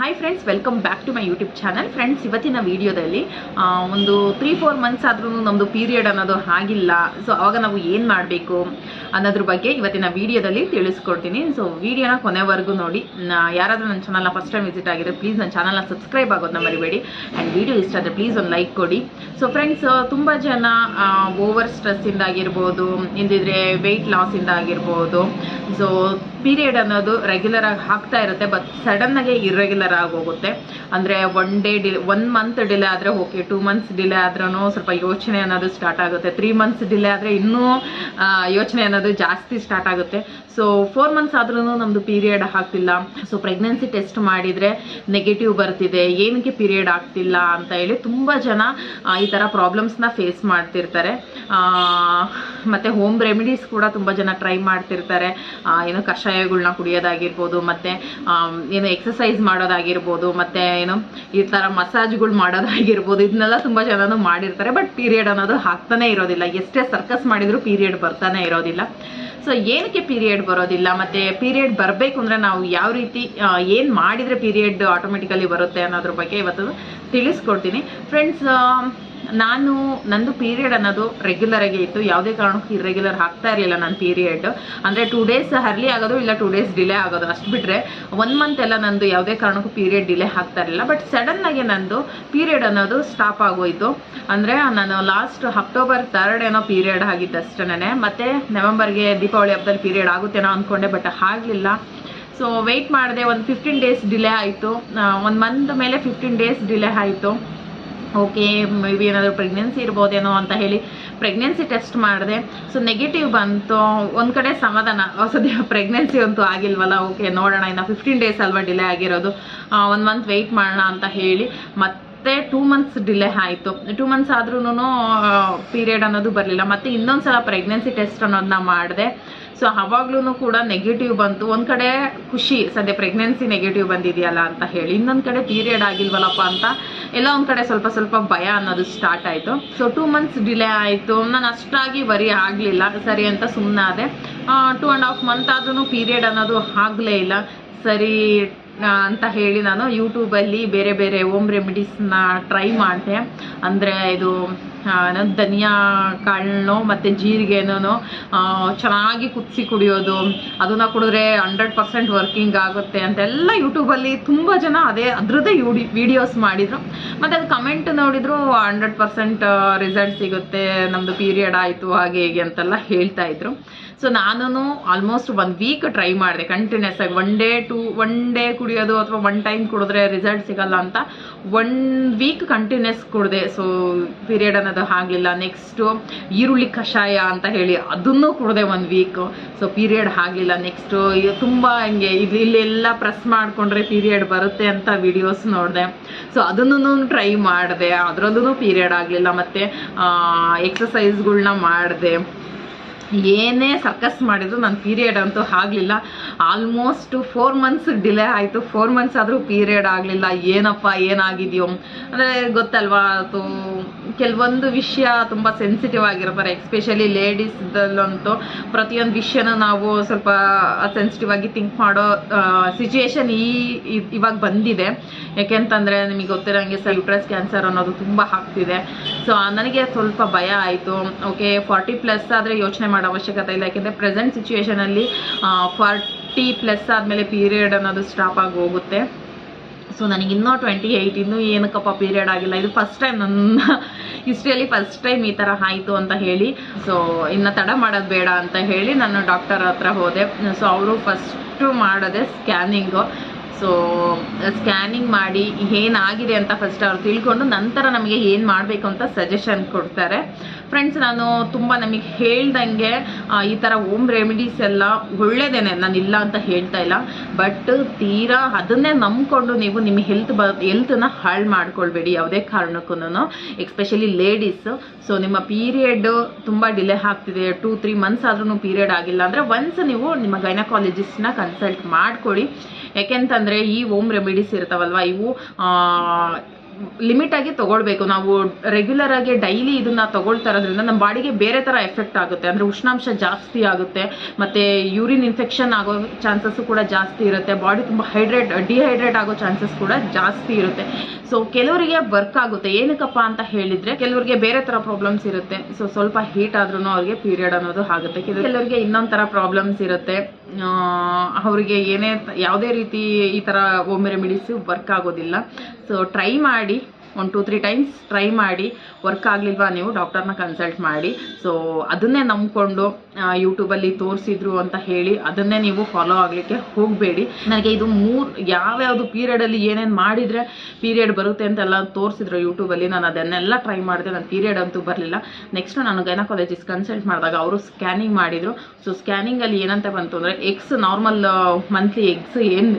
Hi friends welcome back to my YouTube channel friends ಇವತ್ತಿನ ವಿಡಿಯೋದಲ್ಲಿ ಒಂದು ತ್ರೀ ಫೋರ್ ಮಂತ್ಸ್ ಆದ್ರೂ ನಮ್ಮದು ಪೀರಿಯಡ್ ಅನ್ನೋದು ಆಗಿಲ್ಲ. ಸೊ ಅವಾಗ ನಾವು ಏನು ಮಾಡಬೇಕು ಅನ್ನೋದ್ರ ಬಗ್ಗೆ ಇವತ್ತಿನ ವಿಡಿಯೋದಲ್ಲಿ ತಿಳಿಸ್ಕೊಡ್ತೀನಿ. ಸೊ ವಿಡಿಯೋನ ಕೊನೆವರೆಗೂ ನೋಡಿ. ಯಾರಾದರೂ ನನ್ನ ಚಾನಲ್ನ ಫಸ್ಟ್ ಟೈಮ್ ವಿಸಿಟ್ ಆಗಿದ್ರೆ ಪ್ಲೀಸ್ ನನ್ನ ಚಾನಲ್ನ ಸಬ್ಸ್ಕ್ರೈಬ್ ಆಗೋದನ್ನ ಮರಿಬೇಡಿ. ಆ್ಯಂಡ್ ವೀಡಿಯೋ ಇಷ್ಟ ಆದರೆ ಪ್ಲೀಸ್ ಒಂದು ಲೈಕ್ ಕೊಡಿ. ಸೊ ಫ್ರೆಂಡ್ಸ್ ತುಂಬ ಜನ ಓವರ್ ಸ್ಟ್ರೆಸ್ಸಿಂದ ಆಗಿರ್ಬೋದು, ಇಲ್ದಿದ್ರೆ ವೆಯ್ಟ್ ಲಾಸಿಂದ ಆಗಿರ್ಬೋದು. ಸೊ ಪೀರಿಯಡ್ ಅನ್ನೋದು ರೆಗ್ಯುಲರ್ ಆಗಿ ಆಗ್ತಾ ಇರುತ್ತೆ ಬಟ್ ಸಡನ್ನಾಗೆ ಇರ್ರೆಗ್ಯುಲರ್ ಆಗಿ ಹೋಗುತ್ತೆ ಅಂದ್ರೆ one day delay one month delay ಆದ್ರೆ ಓಕೆ ಟೂ ಮಂತ್ಸ್ ಡಿಲೇ ಆದ್ರೂ ಸ್ವಲ್ಪ ಯೋಚನೆ ಅನ್ನೋದು ಸ್ಟಾರ್ಟ್ ಆಗುತ್ತೆ. ತ್ರೀ ಮಂತ್ಸ್ ಡಿಲೇ ಆದ್ರೆ ಇನ್ನೂ ಯೋಚನೆ ಅನ್ನೋದು ಜಾಸ್ತಿ ಸ್ಟಾರ್ಟ್ ಆಗುತ್ತೆ. ಸೊ ಫೋರ್ ಮಂತ್ಸ್ ಆದ್ರೂ ನಮ್ಮದು ಪೀರಿಯಡ್ ಆಗ್ತಿಲ್ಲ. ಸೊ ಪ್ರೆಗ್ನೆನ್ಸಿ ಟೆಸ್ಟ್ ಮಾಡಿದರೆ ನೆಗೆಟಿವ್ ಬರ್ತಿದೆ. ಏನಕ್ಕೆ ಪೀರಿಯಡ್ ಆಗ್ತಿಲ್ಲ ಅಂತ ಹೇಳಿ ತುಂಬ ಜನ ಈ ಥರ ಪ್ರಾಬ್ಲಮ್ಸ್ನ ಫೇಸ್ ಮಾಡ್ತಿರ್ತಾರೆ. ಮತ್ತೆ ಹೋಮ್ ರೆಮಿಡೀಸ್ ಕೂಡ ತುಂಬ ಜನ ಟ್ರೈ ಮಾಡ್ತಿರ್ತಾರೆ. ಏನು ಕಷಾಯಗಳನ್ನ ಕುಡಿಯೋದಾಗಿರ್ಬೋದು, ಮತ್ತೆ ಏನು ಎಕ್ಸಸೈಸ್ ಮಾಡೋದಾಗಿರ್ಬೋದು, ಮತ್ತೆ ಏನು ಈ ಥರ ಮಸಾಜ್ಗಳು ಮಾಡೋದಾಗಿರ್ಬೋದು, ಇದನ್ನೆಲ್ಲ ತುಂಬ ಜನನು ಮಾಡಿರ್ತಾರೆ. ಬಟ್ ಪೀರಿಯಡ್ ಅನ್ನೋದು ಆಗ್ತಾನೆ ಇರೋದಿಲ್ಲ. ಎಷ್ಟೇ ಸರ್ಕಸ್ ಮಾಡಿದ್ರು ಪೀರಿಯಡ್ ಬರ್ತಾನೆ ಇರೋದಿಲ್ಲ. ಸೊ ಏನಕ್ಕೆ ಪೀರಿಯಡ್ ಬರೋದಿಲ್ಲ? ಮತ್ತೆ ಪೀರಿಯಡ್ ಬರಬೇಕು ಅಂದ್ರೆ ನಾವು ಯಾವ ರೀತಿ ಏನು ಮಾಡಿದ್ರೆ ಪೀರಿಯಡ್ ಆಟೋಮೆಟಿಕಲಿ ಬರುತ್ತೆ ಅನ್ನೋದ್ರ ಬಗ್ಗೆ ಇವತ್ತು ತಿಳಿಸ್ಕೊಡ್ತೀನಿ. ಫ್ರೆಂಡ್ಸ್ ನಾನು ನಂದು ಪೀರಿಯಡ್ ಅನ್ನೋದು ರೆಗ್ಯುಲರ್ ಆಗಿ ಇತ್ತು. ಯಾವುದೇ ಕಾರಣಕ್ಕೂ ಇರೆಗ್ಯುಲರ್ ಆಗ್ತಾ ಇರಲಿಲ್ಲ ನನ್ನ ಪೀರಿಯಡ್ ಅಂದರೆ ಟೂ ಡೇಸ್ ಹರ್ಲಿ ಆಗೋದು ಇಲ್ಲ ಟೂ ಡೇಸ್ ಡಿಲೇ ಆಗೋದು. ಅಷ್ಟು ಬಿಟ್ಟರೆ ಒನ್ ಮಂತ್ ಎಲ್ಲ ನಂದು ಯಾವುದೇ ಕಾರಣಕ್ಕೂ ಪೀರಿಯಡ್ ಡಿಲೇ ಆಗ್ತಾ ಇರಲಿಲ್ಲ. ಬಟ್ ಸಡನ್ ಆಗಿ ನಂದು ಪೀರಿಯಡ್ ಅನ್ನೋದು ಸ್ಟಾಪ್ ಆಗೋಯ್ತು. ಅಂದರೆ ನಾನು ಲಾಸ್ಟ್ ಅಕ್ಟೋಬರ್ ತರ್ಡ್ ಏನೋ ಪೀರಿಯಡ್ ಆಗಿದ್ದು ಅಷ್ಟೇ ಮತ್ತು ನವೆಂಬರ್ಗೆ ದೀಪಾವಳಿ ಹಬ್ಬದಲ್ಲಿ ಪೀರಿಯಡ್ ಆಗುತ್ತೇನೋ ಅಂದ್ಕೊಂಡೆ ಬಟ್ ಆಗಲಿಲ್ಲ. ಸೊ ವೆಯ್ಟ್ ಮಾಡಿದೆ ಒಂದು ಫಿಫ್ಟೀನ್ ಡೇಸ್ ಡಿಲೇ ಆಯಿತು. ಒಂದು ಮಂತ್ ಮೇಲೆ ಫಿಫ್ಟೀನ್ ಡೇಸ್ ಡಿಲೇ ಆಯಿತು. ಓಕೆ ಮೇ ಬಿ ಏನಾದರೂ ಪ್ರೆಗ್ನೆನ್ಸಿ ಇರ್ಬೋದೇನೋ ಅಂತ ಹೇಳಿ ಪ್ರೆಗ್ನೆನ್ಸಿ ಟೆಸ್ಟ್ ಮಾಡಿದೆ. ಸೊ ನೆಗೆಟಿವ್ ಬಂತು. ಒಂದು ಕಡೆ ಸಮಾಧಾನ. ಸದ್ಯ ಪ್ರೆಗ್ನೆನ್ಸಿ ಅಂತೂ ಆಗಿಲ್ವಲ್ಲ? ಓಕೆ, ನೋಡೋಣ. ಇನ್ನು ಫಿಫ್ಟೀನ್ ಡೇಸ್ ಅಲ್ವಾ ಡಿಲೇ ಆಗಿರೋದು. ಒನ್ ಮಂತ್ ವೆಯ್ಟ್ ಮಾಡೋಣ ಅಂತ ಹೇಳಿ. ಮತ್ತೆ ಟೂ ಮಂತ್ಸ್ ಡಿಲೇ ಆಯಿತು. ಟೂ ಮಂತ್ಸ್ ಆದ್ರೂ ಪೀರಿಯಡ್ ಅನ್ನೋದು ಬರಲಿಲ್ಲ. ಮತ್ತೆ ಇನ್ನೊಂದು ಸಲ ಪ್ರೆಗ್ನೆನ್ಸಿ ಟೆಸ್ಟ್ ಅನ್ನೋದನ್ನ ಮಾಡಿದೆ. ಸೊ ಅವಾಗ್ಲೂ ಕೂಡ ನೆಗೆಟಿವ್ ಬಂತು. ಒಂದು ಕಡೆ ಖುಷಿ, ಸದ್ಯ ಪ್ರೆಗ್ನೆನ್ಸಿ ನೆಗೆಟಿವ್ ಬಂದಿದೆಯಲ್ಲ ಅಂತ ಹೇಳಿ. ಇನ್ನೊಂದು ಕಡೆ ಪೀರಿಯಡ್ ಆಗಿಲ್ವಲ್ಲಪ್ಪ ಅಂತ ಎಲ್ಲ ಒಂದು ಕಡೆ ಸ್ವಲ್ಪ ಸ್ವಲ್ಪ ಭಯ ಅನ್ನೋದು ಸ್ಟಾರ್ಟ್ ಆಯ್ತು. ಸೊ ಟೂ ಮಂತ್ಸ್ ಡಿಲೇ ಆಯಿತು. ನಾನು ಅಷ್ಟಾಗಿ ವರಿ ಆಗಲಿಲ್ಲ. ಸರಿ ಅಂತ ಸುಮ್ಮನಾದೆ ಟೂ ಆ್ಯಂಡ್ ಹಾಫ್ ಮಂತ್ ಆದ್ರೂ ಪೀರಿಯಡ್ ಅನ್ನೋದು ಆಗಲೇ ಇಲ್ಲ. ಸರಿ ಅಂತ ಹೇಳಿ ನಾನು ಯೂಟ್ಯೂಬಲ್ಲಿ ಬೇರೆ ಬೇರೆ ಹೋಮ್ ರೆಮಿಡೀಸ್ನ ಟ್ರೈ ಮಾಡಿದೆ. ಅಂದರೆ ಇದು ಏನು ಧನಿಯಾ ಕಾಳನ್ನು ಮತ್ತು ಜೀರಿಗೆನೂ ಚೆನ್ನಾಗಿ ಕುದಿಸಿ ಕುಡಿಯೋದು, ಅದನ್ನು ಕುಡಿದ್ರೆ ಹಂಡ್ರೆಡ್ ಪರ್ಸೆಂಟ್ ವರ್ಕಿಂಗ್ ಆಗುತ್ತೆ ಅಂತೆಲ್ಲ ಯೂಟ್ಯೂಬಲ್ಲಿ ತುಂಬ ಜನ ಅದೇ ಅದರದ್ದೇ ಯೂಡಿ ವೀಡಿಯೋಸ್ ಮಾಡಿದರು. ಮತ್ತು ಅದು ಕಮೆಂಟ್ ನೋಡಿದ್ರು ಹಂಡ್ರೆಡ್ ಪರ್ಸೆಂಟ್ ರಿಸಲ್ಟ್ ಸಿಗುತ್ತೆ ನಮ್ಮದು ಪೀರಿಯಡ್ ಆಯಿತು, ಹಾಗೆ ಹೀಗೆ ಅಂತೆಲ್ಲ ಹೇಳ್ತಾ ಇದ್ರು. ಸೊ ನಾನು ಆಲ್ಮೋಸ್ಟ್ ಒನ್ ವೀಕ್ ಟ್ರೈ ಮಾಡಿದೆ ಕಂಟಿನ್ಯೂಸ್ ಆಗಿ. One day to one day ಕುಡಿಯೋದು ಅಥವಾ ಒನ್ ಟೈಮ್ ಕುಡಿದ್ರೆ ರಿಸಲ್ಟ್ ಸಿಗಲ್ಲ ಅಂತ ಒನ್ ವೀಕ್ ಕಂಟಿನ್ಯೂಸ್ ಕುಡಿದೆ. ಸೊ ಪೀರಿಯಡ್ ಅನ್ನೋದು ಆಗಲಿಲ್ಲ ನೆಕ್ಸ್ಟು ಈರುಳ್ಳಿ ಕಷಾಯ ಅಂತ ಹೇಳಿ ಅದನ್ನು ಕುಡಿದೆ ಒಂದು ವೀಕ್ ಸೊ ಪೀರಿಯಡ್ ಆಗಲಿಲ್ಲ ನೆಕ್ಸ್ಟು ತುಂಬ ಹಂಗೆ ಇದು ಇಲ್ಲೆಲ್ಲ ಪ್ರೆಸ್ ಮಾಡಿಕೊಂಡ್ರೆ ಪೀರಿಯಡ್ ಬರುತ್ತೆ ಅಂತ ವಿಡಿಯೋಸ್ ನೋಡಿದೆ. ಸೊ ಅದನ್ನು ಟ್ರೈ ಮಾಡಿದೆ. ಅದರಲ್ಲೂ ಪೀರಿಯಡ್ ಆಗಲಿಲ್ಲ. ಮತ್ತು ಎಕ್ಸಸೈಸ್ಗಳ್ನ ಮಾಡಿದೆ. ಏನೇ ಸರ್ಕಸ್ ಮಾಡಿದ್ರು ನನ್ನ ಪೀರಿಯಡ್ ಅಂತೂ ಆಗಲಿಲ್ಲ. ಆಲ್ಮೋಸ್ಟ್ ಫೋರ್ ಮಂತ್ಸ್ ಡಿಲೇ ಆಯಿತು. ಫೋರ್ ಮಂತ್ಸ್ ಆದರೂ ಪೀರಿಯಡ್ ಆಗಲಿಲ್ಲ. ಏನಪ್ಪ, ಏನಾಗಿದೆಯೋ. ಅಂದರೆ ಗೊತ್ತಲ್ವಾ, ಅದು ಕೆಲವೊಂದು ವಿಷಯ ತುಂಬ ಸೆನ್ಸಿಟಿವ್ ಆಗಿರ್ತಾರೆ. ಎಸ್ಪೆಷಲಿ ಲೇಡೀಸ್ದಲ್ಲಂತೂ ಪ್ರತಿಯೊಂದು ವಿಷಯನ ನಾವು ಸ್ವಲ್ಪ ಸೆನ್ಸಿಟಿವ್ ಆಗಿ ಥಿಂಕ್ ಮಾಡೋ ಸಿಚುಯೇಷನ್ ಈ ಇವಾಗ ಬಂದಿದೆ. ಯಾಕೆಂತಂದರೆ ನಿಮಗೆ ಗೊತ್ತಿರೋಂಗೆ ಸರ್ ಯುಟ್ರಸ್ ಕ್ಯಾನ್ಸರ್ ಅನ್ನೋದು ತುಂಬ ಆಗ್ತಿದೆ. ಸೊ ನನಗೆ ಸ್ವಲ್ಪ ಭಯ ಆಯಿತು. ಓಕೆ ಫಾರ್ಟಿ ಪ್ಲಸ್ ಆದರೆ ಯೋಚನೆ ಅವಶ್ಯಕತೆ ಇಲ್ಲ. ಯಾಕೆಂದರೆ ಪ್ರೆಸೆಂಟ್ ಸಿಚುವೇಶನಲ್ಲಿ ಫಾರ್ಟಿ ಪ್ಲಸ್ ಆದಮೇಲೆ ಪೀರಿಯಡ್ ಅನ್ನೋದು ಸ್ಟಾಪ್ ಆಗಿ ಹೋಗುತ್ತೆ. ಸೊ ನನಗೆ ಇನ್ನೂ ಟ್ವೆಂಟಿ ಏಯ್ಟ್ ಇನ್ನೂ ಏನಕ್ಕಪ್ಪ ಪೀರಿಯಡ್ ಆಗಿಲ್ಲ. ಇದು ಫಸ್ಟ್ ಟೈಮ್ ನನ್ನ ಹಿಸ್ಟ್ರಿಯಲ್ಲಿ ಫಸ್ಟ್ ಟೈಮ್ ಈ ಥರ ಆಯಿತು ಅಂತ ಹೇಳಿ. ಸೊ ಇನ್ನು ತಡ ಮಾಡೋದು ಬೇಡ ಅಂತ ಹೇಳಿ ನಾನು ಡಾಕ್ಟರ್ ಹತ್ರ ಹೋದೆ. ಸೊ ಅವರು ಫಸ್ಟು ಮಾಡೋದೆ ಸ್ಕ್ಯಾನಿಂಗು ಸೊ ಸ್ಕ್ಯಾನಿಂಗ್ ಮಾಡಿ ಏನಾಗಿದೆ ಅಂತ ಫಸ್ಟ್ ಅವ್ರು ತಿಳ್ಕೊಂಡು ನಂತರ ನಮಗೆ ಏನು ಮಾಡಬೇಕು ಅಂತ ಸಜೆಷನ್ ಕೊಡ್ತಾರೆ. ಫ್ರೆಂಡ್ಸ್ ನಾನು ತುಂಬ ನಮಗೆ ಹೇಳ್ದಂಗೆ ಈ ಥರ ಓಮ್ ರೆಮಿಡೀಸ್ ಎಲ್ಲ ಒಳ್ಳೇದೇನೆ. ನಾನು ಇಲ್ಲ ಅಂತ ಹೇಳ್ತಾ ಇಲ್ಲ. ಬಟ್ ತೀರಾ ಅದನ್ನೇ ನಂಬಿಕೊಂಡು ನೀವು ನಿಮ್ಮ ಹೆಲ್ತ್ ಬ ಹೆಲ್ತನ್ನ ಹಾಳು ಮಾಡ್ಕೊಳ್ಬೇಡಿ ಯಾವುದೇ ಕಾರಣಕ್ಕೂ ಎಕ್ಸ್ಪೆಷಲಿ ಲೇಡೀಸ್ ಸೊ ನಿಮ್ಮ ಪೀರಿಯಡ್ ತುಂಬ ಡಿಲೇ ಆಗ್ತಿದೆ. ಟೂ ತ್ರೀ ಮಂತ್ಸ್ ಆದ್ರೂ ಪೀರಿಯಡ್ ಆಗಿಲ್ಲ ಅಂದರೆ ಒನ್ಸ್ ನೀವು ನಿಮ್ಮ ಗೈನಕಾಲಜಿಸ್ಟ್ನ ಕನ್ಸಲ್ಟ್ ಮಾಡಿಕೊಳ್ಳಿ ಯಾಕೆಂತಂದರೆ ಈ ಓಮ್ ರೆಮಿಡೀಸ್ ಇರ್ತಾವಲ್ವ, ಇವು ಲಿಮಿಟಾಗಿ ತೊಗೊಳ್ಬೇಕು. ನಾವು ರೆಗ್ಯುಲರ್ ಆಗಿ ಡೈಲಿ ಇದನ್ನ ತಗೊಳ್ತಾ ಇರೋದ್ರಿಂದ ನಮ್ಮ ಬಾಡಿಗೆ ಬೇರೆ ಥರ ಎಫೆಕ್ಟ್ ಆಗುತ್ತೆ. ಅಂದರೆ ಉಷ್ಣಾಂಶ ಜಾಸ್ತಿ ಆಗುತ್ತೆ. ಮತ್ತು ಯೂರಿನ್ ಇನ್ಫೆಕ್ಷನ್ ಆಗೋ ಚಾನ್ಸಸ್ಸು ಕೂಡ ಜಾಸ್ತಿ ಇರುತ್ತೆ. ಬಾಡಿ ತುಂಬ ಹೈಡ್ರೇಟ್ ಡಿಹೈಡ್ರೇಟ್ ಆಗೋ ಚಾನ್ಸಸ್ ಕೂಡ ಜಾಸ್ತಿ ಇರುತ್ತೆ. ಸೊ ಕೆಲವರಿಗೆ ವರ್ಕ್ ಆಗುತ್ತೆ. ಏನಕ್ಕಪ್ಪ ಅಂತ ಹೇಳಿದ್ರೆ, ಕೆಲವರಿಗೆ ಬೇರೆ ತರ ಪ್ರಾಬ್ಲಮ್ಸ್ ಇರುತ್ತೆ. ಸೊ ಸ್ವಲ್ಪ ಹೀಟ್ ಆದ್ರೂ ಅವ್ರಿಗೆ ಪೀರಿಯಡ್ ಅನ್ನೋದು ಆಗುತ್ತೆ. ಕೆಲವ್- ಕೆಲವರಿಗೆ ಇನ್ನೊಂದ್ ತರ ಪ್ರಾಬ್ಲಮ್ಸ್ ಇರುತ್ತೆ. ಅವರಿಗೆ ಏನೇ ಯಾವುದೇ ರೀತಿ ಈ ತರ ಹೋಮ್ ರೆಮಿಡೀಸ್ ವರ್ಕ್ ಆಗೋದಿಲ್ಲ. ಸೊ ಟ್ರೈ ಮಾಡಿ, ಒಂದು ಟೂ ತ್ರೀ ಟೈಮ್ಸ್ ಟ್ರೈ ಮಾಡಿ ವರ್ಕ್ ಆಗಲಿಲ್ವಾ ನೀವು ಡಾಕ್ಟರ್ನ ಕನ್ಸಲ್ಟ್ ಮಾಡಿ. ಸೊ ಅದನ್ನೇ ನಂಬಿಕೊಂಡು ಯೂಟ್ಯೂಬಲ್ಲಿ ತೋರಿಸಿದ್ರು ಅಂತ ಹೇಳಿ, ಅದನ್ನೇ ನೀವು ಫಾಲೋ ಆಗಲಿಕ್ಕೆ ಹೋಗಬೇಡಿ. ನನಗೆ ಇದು ಮೂರು, ಯಾವ್ಯಾವುದು ಪೀರಿಯಡಲ್ಲಿ ಏನೇನು ಮಾಡಿದರೆ ಪೀರಿಯಡ್ ಬರುತ್ತೆ ಅಂತೆಲ್ಲ ತೋರಿಸಿದ್ರು ಯೂಟ್ಯೂಬಲ್ಲಿ ನಾನು ಅದನ್ನೆಲ್ಲ ಟ್ರೈ ಮಾಡಿದೆ. ನನ್ನ ಪೀರಿಯಡ್ ಅಂತೂ ಬರಲಿಲ್ಲ. ನೆಕ್ಸ್ಟ್ ನಾನು ಗೈನಕಾಲಜಿಸ್ಟ್ ಕನ್ಸಲ್ಟ್ ಮಾಡಿದಾಗ ಅವರು ಸ್ಕ್ಯಾನಿಂಗ್ ಮಾಡಿದರು. ಸೊ ಸ್ಕ್ಯಾನಿಂಗಲ್ಲಿ ಏನಂತ ಬಂತು ಅಂದರೆ ಎಗ್ಸ್ ನಾರ್ಮಲ್ ಮಂತ್ಲಿ ಎಗ್ಸ್ ಏನು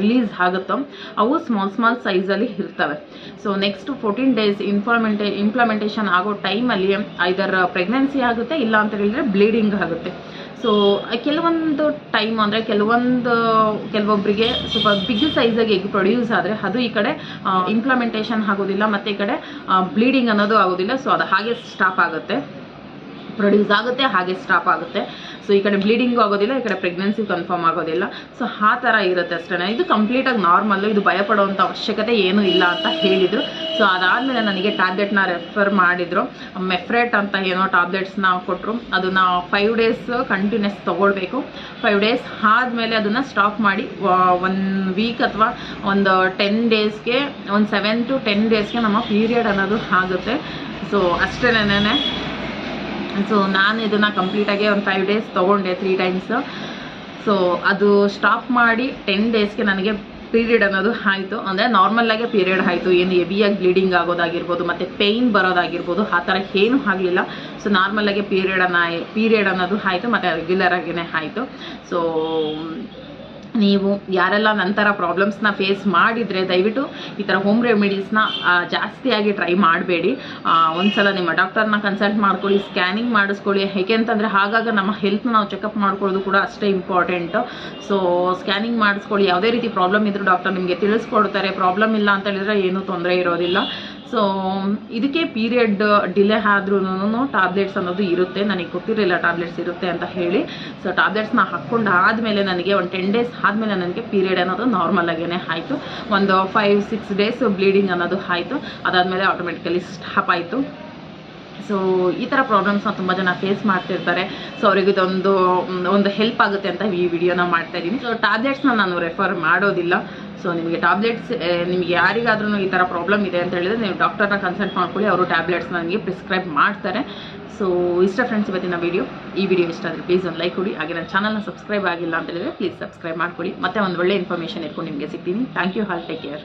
ರಿಲೀಸ್ ಆಗುತ್ತೋ ಅವು ಸ್ಮಾಲ್ ಸ್ಮಾಲ್ ಸೈಜಲ್ಲಿ ಇರ್ತವೆ. ಸೊ ನೆಕ್ಸ್ಟ್ ಫೋರ್ಟೀನ್ ಡೇಸ್ ಇನ್ಫಾರ್ಮೆಂಟೇ ಇಂಪ್ಲಿಮೆಂಟೇಷನ್ ಆಗೋ ಟೈಮಲ್ಲಿ ಐದರ್ ಪ್ರೆಗ್ನೆನ್ಸಿ ಆಗುತ್ತೆ, ಇಲ್ಲ ಅಂತ ಹೇಳಿದ್ರೆ ಬ್ಲೀಡಿಂಗ್ ಆಗುತ್ತೆ. ಸೊ ಕೆಲವೊಂದು ಟೈಮ್ ಅಂದರೆ ಕೆಲವೊಂದು ಕೆಲವೊಬ್ಬರಿಗೆ ಸ್ವಲ್ಪ ಬಿಗ್ ಸೈಜಾಗಿ ಎಗ್ ಪ್ರೊಡ್ಯೂಸ್ ಆದರೆ ಅದು ಈ ಕಡೆ ಇಂಪ್ಲಮೆಂಟೇಷನ್ ಆಗೋದಿಲ್ಲ, ಮತ್ತು ಈ ಕಡೆ ಬ್ಲೀಡಿಂಗ್ ಅನ್ನೋದು ಆಗೋದಿಲ್ಲ. ಸೊ ಅದು ಹಾಗೆ ಸ್ಟಾಪ್ ಆಗುತ್ತೆ. ಪ್ರೊಡ್ಯೂಸ್ ಆಗುತ್ತೆ, ಹಾಗೆ ಸ್ಟಾಪ್ ಆಗುತ್ತೆ. ಸೊ ಈ ಕಡೆ ಬ್ಲೀಡಿಂಗು ಆಗೋದಿಲ್ಲ, ಈ ಕಡೆ ಪ್ರೆಗ್ನೆನ್ಸಿ ಕನ್ಫರ್ಮ್ ಆಗೋದಿಲ್ಲ. ಸೊ ಆ ಥರ ಇರುತ್ತೆ ಅಷ್ಟೇ. ಇದು ಕಂಪ್ಲೀಟಾಗಿ ನಾರ್ಮಲ್ಲು ಇದು ಭಯಪಡುವಂಥ ಅವಶ್ಯಕತೆ ಏನೂ ಇಲ್ಲ ಅಂತ ಹೇಳಿದರು. ಸೊ ಅದಾದಮೇಲೆ ನನಗೆ ಟ್ಯಾಬ್ಲೆಟ್ನ ರೆಫರ್ ಮಾಡಿದರು. ಮೆಫ್ರೆಟ್ ಅಂತ ಏನೋ ಟ್ಯಾಬ್ಲೆಟ್ಸ್ನ ಕೊಟ್ಟರು ಅದನ್ನು ಫೈವ್ ಡೇಸ್ ಕಂಟಿನ್ಯೂಸ್ ತೊಗೊಳ್ಬೇಕು. ಫೈವ್ ಡೇಸ್ ಆದಮೇಲೆ ಅದನ್ನು ಸ್ಟಾಪ್ ಮಾಡಿ ಒನ್ ವೀಕ್ ಅಥವಾ ಒಂದು ಟೆನ್ ಡೇಸ್ಗೆ ಒಂದು ಸೆವೆನ್ ಟು ಟೆನ್ ಡೇಸ್ಗೆ ನಮ್ಮ ಪೀರಿಯಡ್ ಅನ್ನೋದು ಆಗುತ್ತೆ. ಸೊ ಅಷ್ಟೇನೇನೆ ಸೊ ನಾನು ಇದನ್ನು ಕಂಪ್ಲೀಟಾಗಿ ಒಂದು ಫೈವ್ ಡೇಸ್ ತೊಗೊಂಡೆ ತ್ರೀ ಟೈಮ್ಸ್ ಸೊ ಅದು ಸ್ಟಾಪ್ ಮಾಡಿ ಟೆನ್ ಡೇಸ್ಗೆ ನನಗೆ ಪೀರಿಯಡ್ ಅನ್ನೋದು ಆಯಿತು. ಅಂದರೆ ನಾರ್ಮಲ್ಲಾಗೆ ಪೀರಿಯಡ್ ಆಯಿತು. ಏನು ಹೆವಿಯಾಗಿ ಬ್ಲೀಡಿಂಗ್ ಆಗೋದಾಗಿರ್ಬೋದು, ಮತ್ತು ಪೇಯ್ನ್ ಬರೋದಾಗಿರ್ಬೋದು, ಆ ಥರ ಏನೂ ಆಗಲಿಲ್ಲ. ಸೊ ನಾರ್ಮಲ್ಲಾಗೆ ಅನ್ನ ಪೀರಿಯಡ್ ಅನ್ನೋದು ಆಯಿತು, ಮತ್ತು ರೆಗ್ಯುಲರ್ ಆಗಿಯೇ ಆಯಿತು. ಸೊ ನೀವು ಯಾರೆಲ್ಲ ನಂತರ ಪ್ರಾಬ್ಲಮ್ಸ್ನ ಫೇಸ್ ಮಾಡಿದರೆ ದಯವಿಟ್ಟು ಈ ಥರ ಹೋಮ್ ರೆಮಿಡೀಸ್ನ ಜಾಸ್ತಿಯಾಗಿ ಟ್ರೈ ಮಾಡಬೇಡಿ. ಒಂದ್ಸಲ ನಿಮ್ಮ ಡಾಕ್ಟರ್ನ ಕನ್ಸಲ್ಟ್ ಮಾಡ್ಕೊಳ್ಳಿ ಸ್ಕ್ಯಾನಿಂಗ್ ಮಾಡಿಸ್ಕೊಳ್ಳಿ. ಹೇಗೆ ಅಂತಂದರೆ ಹಾಗಾಗ ನಮ್ಮ ಹೆಲ್ತ್ನ ನಾವು ಚೆಕಪ್ ಮಾಡ್ಕೊಳ್ಳೋದು ಕೂಡ ಅಷ್ಟೇ ಇಂಪಾರ್ಟೆಂಟು ಸೊ ಸ್ಕ್ಯಾನಿಂಗ್ ಮಾಡಿಸ್ಕೊಳ್ಳಿ. ಯಾವುದೇ ರೀತಿ ಪ್ರಾಬ್ಲಮ್ ಇದ್ದರೂ ಡಾಕ್ಟರ್ ನಿಮಗೆ ತಿಳಿಸ್ಕೊಡ್ತಾರೆ. ಪ್ರಾಬ್ಲಮ್ ಇಲ್ಲ ಅಂತ ಹೇಳಿದ್ರೆ ಏನೂ ತೊಂದರೆ ಇರೋದಿಲ್ಲ. ಸೊ ಇದಕ್ಕೆ ಪೀರಿಯಡ್ ಡಿಲೇ ಆದ್ರೂ ಟ್ಯಾಬ್ಲೆಟ್ಸ್ ಅನ್ನೋದು ಇರುತ್ತೆ. ನನಗೆ ಗೊತ್ತಿರಲಿಲ್ಲ ಟ್ಯಾಬ್ಲೆಟ್ಸ್ ಇರುತ್ತೆ ಅಂತ ಹೇಳಿ. ಸೊ ಟ್ಯಾಬ್ಲೆಟ್ಸ್ನ ಹಾಕ್ಕೊಂಡು ಆದಮೇಲೆ ನನಗೆ ಒಂದು ಟೆನ್ ಡೇಸ್ ಆದಮೇಲೆ ನನಗೆ ಪೀರಿಯಡ್ ಅನ್ನೋದು ನಾರ್ಮಲ್ ಆಗೇ ಆಯಿತು. ಒಂದು ಫೈವ್ ಸಿಕ್ಸ್ ಡೇಸ್ ಬ್ಲೀಡಿಂಗ್ ಅನ್ನೋದು ಆಯಿತು. ಅದಾದಮೇಲೆ ಆಟೋಮೆಟಿಕಲಿ ಸ್ಟಾಪ್ ಆಯಿತು. ಸೊ ಈ ಥರ ಪ್ರಾಬ್ಲಮ್ಸ್ನ ತುಂಬ ಜನ ಫೇಸ್ ಮಾಡ್ತಿರ್ತಾರೆ. ಸೊ ಅವ್ರಿಗೆ ಇದೊಂದು, ಒಂದು ಹೆಲ್ಪ್ ಆಗುತ್ತೆ ಅಂತ ಈ ವಿಡಿಯೋನ ಮಾಡ್ತಾ ಇದ್ದೀನಿ ಸೊ ಟ್ಯಾಬ್ಲೆಟ್ಸ್ನ ನಾನು ರೆಫರ್ ಮಾಡೋದಿಲ್ಲ. ಸೊ ನಿಮಗೆ ಟ್ಯಾಬ್ಲೆಟ್ಸ್ ನಿಮಗೆ ಯಾರಿಗಾದ್ರೂ ಈ ಥರ ಪ್ರಾಬ್ಲಮ್ ಇದೆ ಅಂತ ಹೇಳಿದ್ರೆ ನೀವು ಡಾಕ್ಟರ್ನ ಕನ್ಸಲ್ಟ್ ಮಾಡ್ಕೊಳ್ಳಿ, ಅವರು ಟ್ಯಾಬ್ಲೆಟ್ಸ್ನ ನನಗೆ ಪ್ರಿಸ್ಕ್ರೈಬ್ ಮಾಡ್ತಾರೆ. ಸೊ ಇಷ್ಟ ಫ್ರೆಂಡ್ಸ್ ಇವತ್ತಿನ ವಿಡಿಯೋ ಈ ವಿಡಿಯೋ ಇಷ್ಟ ಆದರೆ ಪ್ಲೀಸ್ ಒಂದು ಲೈಕ್ ಕೊಡಿ. ಹಾಗೆ ನನ್ನ ಚಾನಲ್ನ ಸಬ್ಸ್ಕ್ರೈಬ್ ಆಗಿಲ್ಲ ಅಂತ ಹೇಳಿದರೆ ಪ್ಲೀಸ್ ಸಬ್ಸ್ಕ್ರೈಬ್ ಮಾಡ್ಕೊಳ್ಳಿ. ಮತ್ತೆ ಒಂದು ಒಳ್ಳೆ ಇನ್ಫಾರ್ಮೇಷನ್ ಇಟ್ಕೊಂಡು ನಿಮಗೆ ಸಿಗ್ತೀನಿ. Thank you all take care